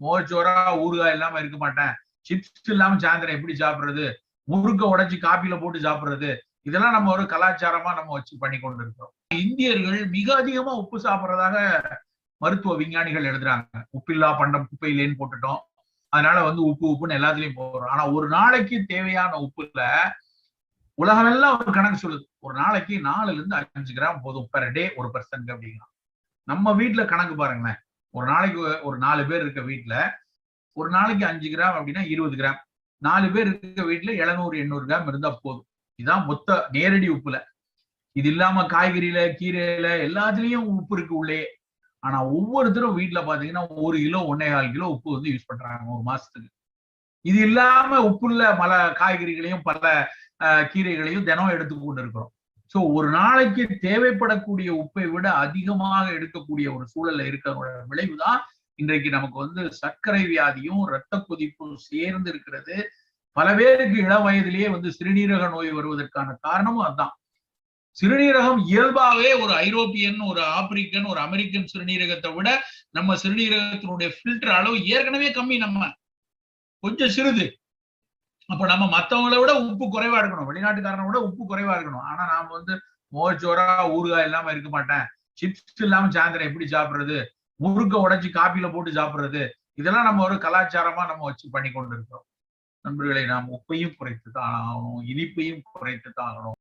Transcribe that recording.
மோச்சோரா ஊறுகாய் இல்லாம இருக்க மாட்டேன். சிப்ஸ் இல்லாம சாயந்தரம் எப்படி சாப்பிடுறது? முறுக்க உடைச்சு காப்பில போட்டு சாப்பிடுறது? இதெல்லாம் நம்ம ஒரு கலாச்சாரமா நம்ம வச்சு பண்ணி கொண்டு இருக்கிறோம் இந்தியர்கள் மிக அதிகமா உப்பு சாப்பிடுறதாக மருத்துவ விஞ்ஞானிகள் எழுதுறாங்க. உப்பில்லா பண்டம் குப்பையிலேன்னு போட்டுட்டோம். அதனால வந்து உப்பு உப்புன்னு எல்லாத்துலயும் போடுறோம். ஆனா ஒரு நாளைக்கு தேவையான உப்புல உலகமெல்லாம் ஒரு கணக்கு சொல்லுது. ஒரு நாளைக்கு நாலுல இருந்து அஞ்சு கிராம் போதும் பெர் டே ஒரு பர்சன்ட் அப்படிங்கலாம் நம்ம வீட்டுல கணக்கு பாருங்களேன். ஒரு நாளைக்கு ஒரு நாலு பேர் இருக்க வீட்டுல ஒரு நாளைக்கு அஞ்சு கிராம் அப்படின்னா இருபது கிராம். நாலு பேர் இருக்க வீட்டுல எழுநூறு எண்ணூறு கிராம் இருந்தா போதும். இதான் மொத்த நேரடி உப்புல. இது இல்லாம காய்கறியில கீரையில எல்லாத்துலயும் உப்பு இருக்கு உள்ளே. ஆனா ஒவ்வொருத்தரும் வீட்டுல பாத்தீங்கன்னா ஒரு கிலோ ஒன்னே கால் கிலோ உப்பு வந்து யூஸ் பண்றாங்க ஒரு மாசத்துக்கு. இது இல்லாம உப்புள்ள பல காய்கறிகளையும் பல கீரைகளையும் தினம் எடுத்து கொண்டு இருக்கிறோம். சோ ஒரு நாளைக்கு தேவைப்படக்கூடிய உப்பை விட அதிகமாக எடுக்கக்கூடிய ஒரு சூழல்ல இருக்கிறதோட விளைவுதான் இன்றைக்கு நமக்கு வந்து சர்க்கரை வியாதியும் இரத்த கொதிப்பும் சேர்ந்து இருக்கிறது. பல பேருக்கு இள வயதிலேயே வந்து சிறுநீரக நோய் வருவதற்கான காரணமும் அதுதான் சிறுநீரகம் இயல்பாகவே ஒரு ஐரோப்பியன் ஒரு ஆப்பிரிக்கன் ஒரு அமெரிக்கன் சிறுநீரகத்தை விட நம்ம சிறுநீரகத்தினுடைய ஃபில்டர் அளவு ஏற்கனவே கம்மி நம்ம. கொஞ்சம் சிறிது. அப்ப நம்ம மத்தவங்களை விட உப்பு குறைவா இருக்கணும் வெளிநாட்டுக்காரனை விட உப்பு குறைவா இருக்கணும் ஆனா நாம வந்து மோச்சோரா ஊறுகாய் இல்லாம இருக்க மாட்டேன். சிப்ஸ் இல்லாம சாயந்தரம் எப்படி சாப்பிடுறது? முறுக்க உடைச்சு காப்பில போட்டு சாப்பிடுறது? இதெல்லாம் நம்ம ஒரு கலாச்சாரமா நம்ம வச்சு பண்ணி கொண்டு இருக்கிறோம் நண்பர்களை நாம் உப்பையும் குறைத்து தான் ஆகணும் இனிப்பையும் குறைத்து தான் ஆகணும்.